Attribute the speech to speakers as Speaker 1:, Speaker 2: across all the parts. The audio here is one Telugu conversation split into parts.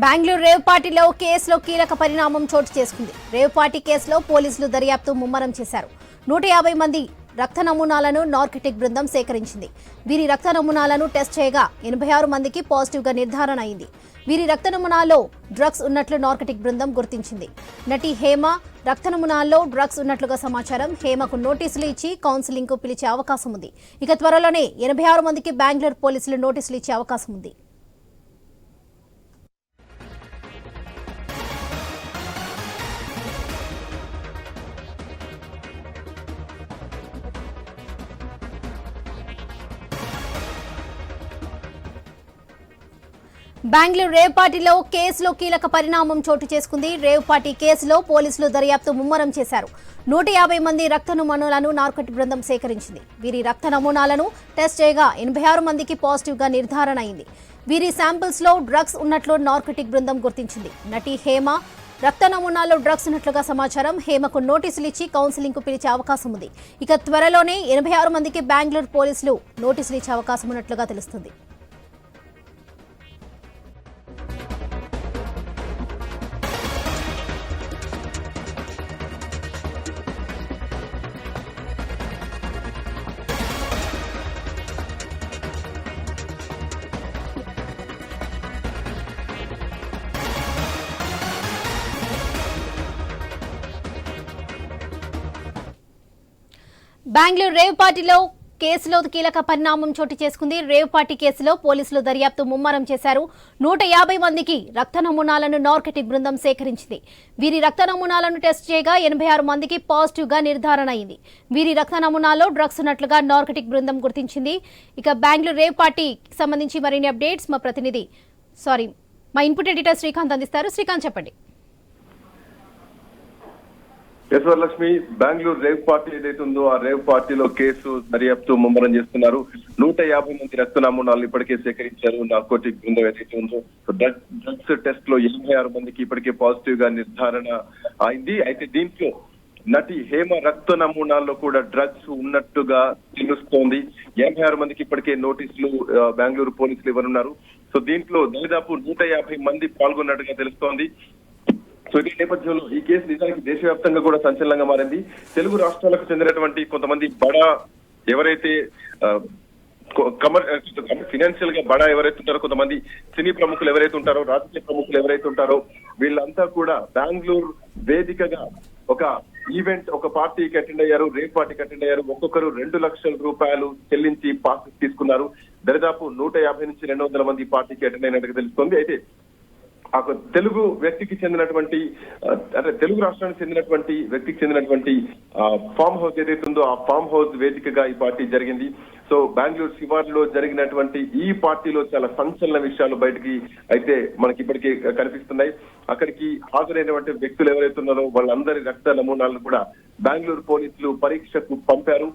Speaker 1: బెంగళూరు రేవ్ పార్టీలో కేసులో కీలక పరిణామం చోటు చేసుకుంది. రేవ్ పార్టీ కేసులో పోలీసులు దర్యాప్తు ముమ్మరం చేశారు. నూట యాభై మంది రక్త నమూనాలను నార్కెటిక్ బృందం సేకరించింది. వీరి రక్త నమూనాలను టెస్ట్ చేయగా ఎనభై ఆరు మందికి పాజిటివ్గా నిర్ధారణ అయింది. వీరి రక్త నమూనాలో డ్రగ్స్ ఉన్నట్లు నార్కెటిక్ బృందం గుర్తించింది. నటి హేమ రక్త నమూనాల్లో డ్రగ్స్ ఉన్నట్లుగా సమాచారం. హేమకు నోటీసులు ఇచ్చి కౌన్సిలింగ్కు పిలిచే అవకాశం ఉంది. ఇక త్వరలోనే ఎనభై ఆరు మందికి బెంగళూరు పోలీసులు నోటీసులు ఇచ్చే అవకాశం ఉంది. బెంగళూరు రేవ్ పార్టీలో కేసులో కీలక పరిణామం చోటు చేసుకుంది. రేవ్ పార్టీ కేసులో పోలీసులు దర్యాప్తు ముమ్మరం చేశారు. నూట యాభై మంది రక్త నమూనాలను నార్కట్ బృందం సేకరించింది. వీరి రక్త నమూనాలను టెస్ట్ చేయగా ఎనభై ఆరు మందికి పాజిటివ్గా నిర్ధారణ అయింది. వీరి శాంపిల్స్లో డ్రగ్స్ ఉన్నట్లు నార్కటిక్ బృందం గుర్తించింది. నటి హేమ రక్త నమూనాలో డ్రగ్స్ ఉన్నట్లుగా సమాచారం. హేమకు నోటీసులు ఇచ్చి కౌన్సిలింగ్కు పిలిచే అవకాశం ఉంది. ఇక త్వరలోనే ఎనభై ఆరు మందికి బెంగళూరు పోలీసులు నోటీసులు ఇచ్చే అవకాశం ఉన్నట్లుగా తెలుస్తుంది. బెంగళూరు రేవ్ పార్టీలో కేసులో కీలక పరిణామం చోటు చేసుకుంది. రేవ్ పార్టీ కేసులో పోలీసులు దర్యాప్తు ముమ్మరం చేశారు. నూట యాభై మందికి రక్త నమూనాలను నార్కెటిక్ బృందం సేకరించింది. వీరి రక్త నమూనాలను టెస్ట్ చేయగా ఎనభై ఆరు మందికి పాజిటివ్గా నిర్ధారణ అయింది. వీరి రక్త నమూనాలో డ్రగ్స్ ఉన్నట్లుగా నార్కెటిక్ బృందం గుర్తించింది. ఇక బెంగళూరు రేవ్ పార్టీకి సంబంధించి మరిన్ని అప్డేట్స్ మా ప్రతినిధి సారీ మా ఇన్పుట్ ఎడిటర్ శ్రీకాంత్ అందిస్తారు. శ్రీకాంత్ చెప్పండి.
Speaker 2: యశ్వరలక్ష్మి బెంగళూరు రేవ్ పార్టీ ఏదైతే ఉందో ఆ రేవ్ పార్టీలో కేసు దర్యాప్తు ముమ్మరం చేస్తున్నారు. నూట యాభై మంది రక్త నమూనాలు ఇప్పటికే సేకరించారు. నార్కోటిక్ బృందం ఏదైతే ఉందో. డ్రగ్- డ్రగ్స్ టెస్ట్లో ఎనభై ఆరు మందికి ఇప్పటికే పాజిటివ్గా నిర్ధారణ అయింది. అయితే దీంట్లో నటి హేమ రక్త నమూనాల్లో కూడా డ్రగ్స్ ఉన్నట్టుగా తెలుస్తోంది. ఎనభై ఆరు మందికి ఇప్పటికే నోటీసులు బెంగళూరు పోలీసులు ఇవ్వనున్నారు. సో దీంట్లో దాదాపు నూట యాభై మంది పాల్గొన్నట్టుగా తెలుస్తోంది. సో ఈ నేపథ్యంలో ఈ కేసు నిజానికి దేశవ్యాప్తంగా కూడా సంచలనంగా మారింది. తెలుగు రాష్ట్రాలకు చెందినటువంటి కొంతమంది బడా ఎవరైతే కమర్ ఫినాన్షియల్గా బడా ఎవరైతే ఉంటారో కొంతమంది సినీ ప్రముఖులు ఎవరైతే ఉంటారో రాజకీయ ప్రముఖులు ఎవరైతే ఉంటారో వీళ్ళంతా కూడా బెంగళూరు వేదికగా ఒక ఈవెంట్ ఒక పార్టీకి అటెండ్ అయ్యారు రేప్ పార్టీకి అటెండ్ అయ్యారు. ఒక్కొక్కరు రెండు లక్షల రూపాయలు చెల్లించి పాస్ తీసుకున్నారు. దరిదాపు నూట యాభై నుంచి రెండు వందల మంది పార్టీకి అటెండ్ అయినట్టుగా తెలుస్తుంది. అయితే తెలుగు వ్యక్తికి చెందినటువంటి అంటే తెలుగు రాష్ట్రానికి చెందినటువంటి వ్యక్తికి చెందినటువంటి ఆ, ఫామ్ హౌస్ ఏదైతే ఉందో ఆ ఫామ్ హౌస్ వేదికగా ఈ పార్టీ జరిగింది. సో బెంగళూరు శివార్లో జరిగినటువంటి ఈ పార్టీలో చాలా సంచలన విషయాలు బయటికి అయితే మనకి ఇప్పటికే కనిపిస్తున్నాయి. అక్కడికి హాజరైనటువంటి వ్యక్తులు ఎవరైతే ఉన్నారో వాళ్ళందరి రక్త నమూనాలను కూడా బెంగళూరు పోలీసులు పరీక్షకు పంపారు.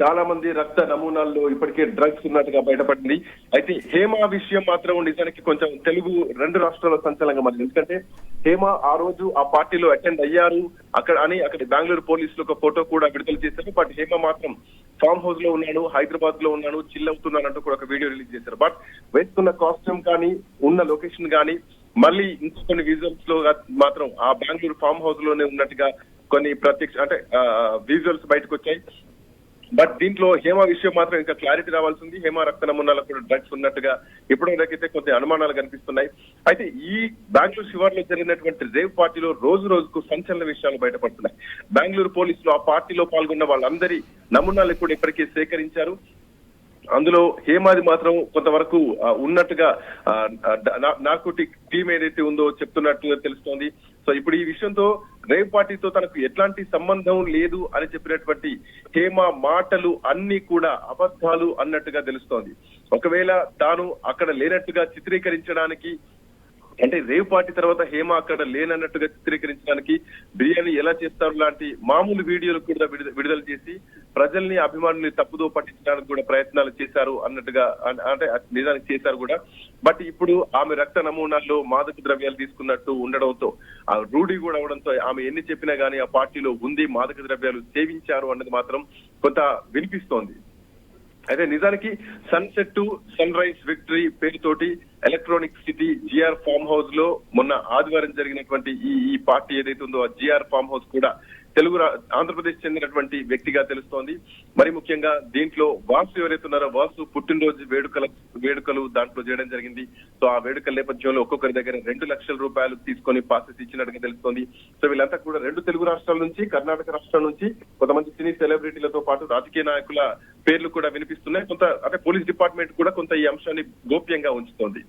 Speaker 2: చాలా మంది రక్త నమూనాల్లో ఇప్పటికే డ్రగ్స్ ఉన్నట్టుగా బయటపడింది. అయితే హేమ విషయం మాత్రం నిజానికి కొంచెం తెలుగు రెండు రాష్ట్రాల సంచలనంగా మరి ఎందుకంటే హేమ ఆ రోజు ఆ పార్టీలో అటెండ్ అయ్యారు. అక్కడ అని అక్కడ బెంగళూరు పోలీసులు ఒక ఫోటో కూడా విడుదల చేశారు. బట్ హేమ మాత్రం ఫామ్ హౌస్లో ఉన్నాను హైదరాబాద్లో ఉన్నాను చిల్ అవుతున్నాను అంటూ కూడా ఒక వీడియో రిలీజ్ చేశారు. బట్ వేసుకున్న కాస్ట్యూమ్ కానీ ఉన్న లొకేషన్ కానీ మళ్ళీ ఇంకా కొన్ని విజువల్స్లో మాత్రం ఆ బెంగళూరు ఫామ్ హౌస్లోనే ఉన్నట్టుగా కొన్ని ప్రత్యక్ష అంటే విజువల్స్ బయటకు వచ్చాయి. బట్ దీంట్లో హేమ విషయం మాత్రం ఇంకా క్లారిటీ రావాల్సింది హేమ రక్త నమూనాలకు కూడా డ్రగ్స్ ఉన్నట్టుగా ఇప్పుడు వరకైతే కొంత అనుమానాలు కనిపిస్తున్నాయి. అయితే ఈ బెంగళూరు శివార్లో జరిగినటువంటి రేవ్ పార్టీలో రోజు రోజుకు సంచలన విషయాలు బయటపడుతున్నాయి. బెంగళూరు పోలీసులు ఆ పార్టీలో పాల్గొన్న వాళ్ళందరి నమూనాలు కూడా ఇప్పటికే సేకరించారు. అందులో హేమాది మాత్రం కొంతవరకు ఉన్నట్టుగా నార్కోటిక్ టీం ఏదైతే ఉందో చెప్తున్నట్టుగా తెలుస్తోంది. సో ఇప్పుడు ఈ విషయంతో రేవ్ పార్టీతో తనకు ఎట్లాంటి సంబంధం లేదు అని చెప్పినటువంటి హేమ మాటలు అన్ని కూడా అబద్ధాలు అన్నట్టుగా తెలుస్తోంది. ఒకవేళ తాను అక్కడ లేనట్టుగా చిత్రీకరించడానికి అంటే రేవ్ పార్టీ తర్వాత హేమ అక్కడ లేనన్నట్టుగా చిత్రీకరించడానికి బిర్యానీ ఎలా చేస్తారు లాంటి మామూలు వీడియోలు కూడా విడుదల చేసి ప్రజల్ని అభిమానుల్ని తప్పుదో పట్టించడానికి కూడా ప్రయత్నాలు చేశారు అన్నట్టుగా అంటే నిజానికి చేశారు కూడా. బట్ ఇప్పుడు ఆమె రక్త నమూనాల్లో మాదక ద్రవ్యాలు తీసుకున్నట్టు ఉండడంతో ఆ రూఢి కూడా అవడంతో ఆమె ఎన్ని చెప్పినా గానీ ఆ పార్టీలో ఉంది మాదక ద్రవ్యాలు సేవించారు అన్నది మాత్రం కొంత వినిపిస్తోంది. అయితే నిజానికి sunset to sunrise victory పేరుతోటి ఎలక్ట్రానిక్ సిటీ జిఆర్ ఫామ్ హౌస్లో మొన్న ఆదివారం జరిగినటువంటి ఈ ఈ పార్టీ ఏదైతే ఉందో ఆ జిఆర్ ఫామ్ హౌస్ కూడా తెలుగు ఆంధ్రప్రదేశ్ చెందినటువంటి వ్యక్తిగా తెలుస్తోంది. మరి ముఖ్యంగా దీంట్లో వాసు ఎవరైతే ఉన్నారో వాసు పుట్టినరోజు వేడుకల వేడుకలు దాంట్లో చేయడం జరిగింది. సో ఆ వేడుకల నేపథ్యంలో ఒక్కొక్కరి దగ్గర రెండు లక్షల రూపాయలు తీసుకొని పాసెస్ ఇచ్చినట్టుగా తెలుస్తోంది. సో వీళ్ళంతా కూడా రెండు తెలుగు రాష్ట్రాల నుంచి కర్ణాటక రాష్ట్రం నుంచి కొంతమంది సినీ సెలబ్రిటీలతో పాటు రాజకీయ నాయకుల పేర్లు కూడా వినిపిస్తున్నాయి. కొంత అంటే పోలీస్ డిపార్ట్మెంట్ కూడా కొంత ఈ అంశాన్ని గోప్యంగా ఉంచుతోంది.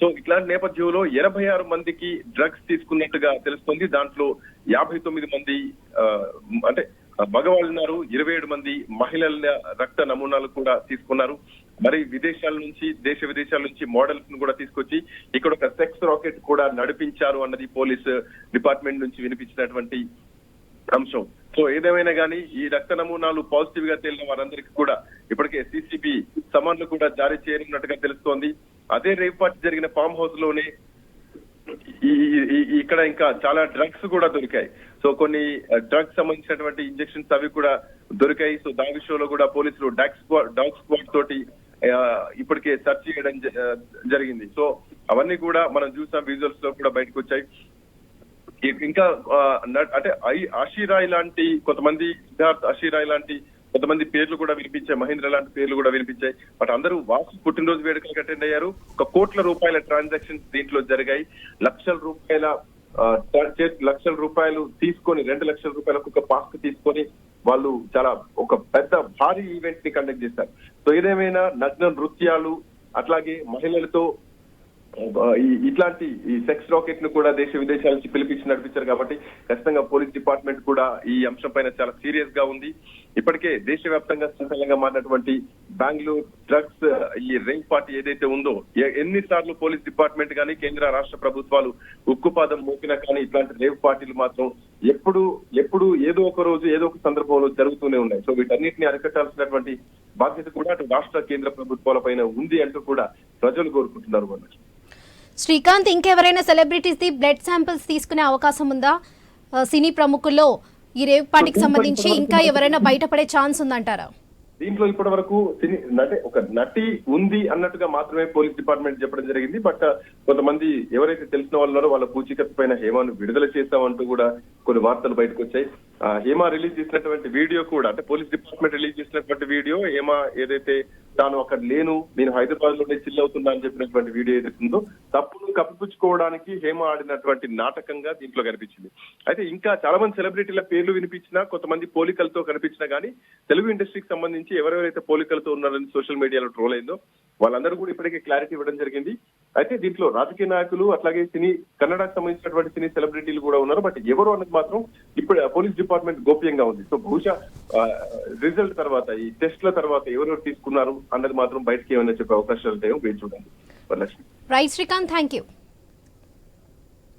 Speaker 2: సో ఇట్లాంటి నేపథ్యంలో ఎనభై ఆరు మందికి డ్రగ్స్ తీసుకున్నట్టుగా తెలుస్తుంది. దాంట్లో యాభై తొమ్మిది మంది ఆ, అంటే మగవాళ్ళు ఉన్నారు. ఇరవై ఏడు మంది మహిళల రక్త నమూనాలు కూడా తీసుకున్నారు. మరి విదేశాల నుంచి దేశ విదేశాల నుంచి మోడల్స్ను కూడా తీసుకొచ్చి ఇక్కడ ఒక సెక్స్ రాకెట్ కూడా నడిపించారు అన్నది పోలీస్ డిపార్ట్మెంట్ నుంచి వినిపించినటువంటి అంశం. సో ఏదేమైనా కానీ ఈ రక్త నమూనాలు పాజిటివ్గా తేలిన వారందరికీ కూడా ఇప్పటికే సిసిబి సమన్లు కూడా జారీ చేయనున్నట్టుగా తెలుస్తోంది. అదే రేపు జరిగిన ఫామ్ హౌస్లోనే ఇక్కడ ఇంకా చాలా డ్రగ్స్ కూడా దొరికాయి. సో కొన్ని డ్రగ్స్ సంబంధించినటువంటి ఇంజెక్షన్స్ అవి కూడా దొరికాయి. సో దాని విషయంలో కూడా పోలీసులు డాగ్ స్క్వాడ్ డాగ్ స్క్వాడ్ తోటి ఇప్పటికే సెర్చ్ చేయడం జ- జరిగింది. సో అవన్నీ కూడా మనం చూసాం విజువల్స్లో కూడా బయటకు వచ్చాయి ఇంకా అంటే ఐ అషీరాయ్ లాంటి కొంతమంది సిద్ధార్థ్ అషీరాయ్ లాంటి కొంతమంది పేర్లు కూడా వినిపించాయి మహేంద్ర లాంటి పేర్లు కూడా వినిపించాయి. బట్ అందరూ వాసు పుట్టినరోజు వేడుకలకు అటెండ్ అయ్యారు. ఒక కోట్ల రూపాయల ట్రాన్సాక్షన్స్ దీంట్లో జరిగాయి. లక్షల రూపాయల లక్షల రూపాయలు తీసుకొని రెండు లక్షల రూపాయలకు ఒక పాస్క్ తీసుకొని వాళ్ళు చాలా ఒక పెద్ద భారీ ఈవెంట్ని కండక్ట్ చేశారు. సో ఏదేమైనా నగ్న నృత్యాలు అట్లాగే మహిళలతో ఇట్లాంటి ఈ సెక్స్ రాకెట్ను కూడా దేశ విదేశాల నుంచి పిలిపించి నడిపించారు కాబట్టి ఖచ్చితంగా పోలీస్ డిపార్ట్మెంట్ కూడా ఈ అంశం పైన చాలా సీరియస్గా ఉంది. ఇప్పటికే దేశవ్యాప్తంగా సంచలనంగా మారినటువంటి బెంగళూరు డ్రగ్స్ ఈ రేంజ్ పార్టీ ఏదైతే ఉందో ఎన్నిసార్లు పోలీస్ డిపార్ట్మెంట్ కానీ కేంద్ర రాష్ట్ర ప్రభుత్వాలు ఉక్కుపాదం మోపినా కానీ ఇట్లాంటి రేవ్ పార్టీలు మాత్రం ఎప్పుడు ఎప్పుడు ఏదో ఒక రోజు ఏదో ఒక సందర్భంలో జరుగుతూనే ఉన్నాయి. సో వీటన్నిటిని అరికట్టాల్సినటువంటి బాధ్యత కూడా అటు రాష్ట్ర కేంద్ర ప్రభుత్వాల పైన ఉంది అంటూ కూడా ప్రజలు కోరుకుంటున్నారు వాళ్ళు
Speaker 1: శ్రీకాంత్ ఇంకెవరైనా సెలబ్రిటీస్ ది బ్లడ్ శాంపిల్స్ తీసుకునే అవకాశం ఉందా? సినీ ప్రముఖుల్లో ఈ రేవ్ పార్టీకి సంబంధించి ఇంకా ఎవరైనా బయటపడే ఛాన్స్ ఉందంటారా?
Speaker 2: దీంట్లో ఇప్పటి వరకు నటి ఒక నటి ఉంది అన్నట్టుగా మాత్రమే పోలీస్ డిపార్ట్మెంట్ చెప్పడం జరిగింది. బట్ కొంతమంది ఎవరైతే తెలిసిన వాళ్ళు ఉన్నారో వాళ్ళ పూచికత్తు పైన హేమాను విడుదల చేస్తామంటూ కూడా కొన్ని వార్తలు బయటకు వచ్చాయి. హేమ రిలీజ్ చేసినటువంటి వీడియో కూడా అంటే పోలీస్ డిపార్ట్మెంట్ రిలీజ్ చేసినటువంటి వీడియో హేమ ఏదైతే తాను అక్కడ లేను నేను హైదరాబాద్లోనే చిల్ అవుతున్నా అని చెప్పినటువంటి వీడియో ఏదైతుందో తప్పును కప్పిపుచ్చుకోవడానికి హేమ ఆడినటువంటి నాటకంగా దీంట్లో కనిపించింది. అయితే ఇంకా చాలా మంది సెలబ్రిటీల పేర్లు వినిపించినా కొంతమంది పోలికలతో కనిపించినా గానీ తెలుగు ఇండస్ట్రీకి సంబంధించి ఎవరెవరైతే పోలికలతో ఉన్నారని సోషల్ మీడియాలో ట్రోల్ అయిందో వాళ్ళందరూ కూడా ఇప్పటికే క్లారిటీ ఇవ్వడం జరిగింది. అయితే దీంట్లో రాజకీయ నాయకులు అట్లాగే సినీ కన్నడకు సంబంధించినటువంటి సినీ సెలబ్రిటీలు కూడా ఉన్నారు. బట్ ఎవరు అన్నది మాత్రం ఇప్పుడు పోలీస్ డిపార్ట్మెంట్ గోప్యంగా ఉంది. సో బహుశా రిజల్ట్ తర్వాత ఈ టెస్ట్ల తర్వాత ఎవరెవరు తీసుకున్నారు అన్నది మాత్రం బయటకి ఏమైనా చెప్పే అవకాశాలు ఉంటాయో వేచి చూడండి. Varalakshmi.
Speaker 1: Right Srikanth thank you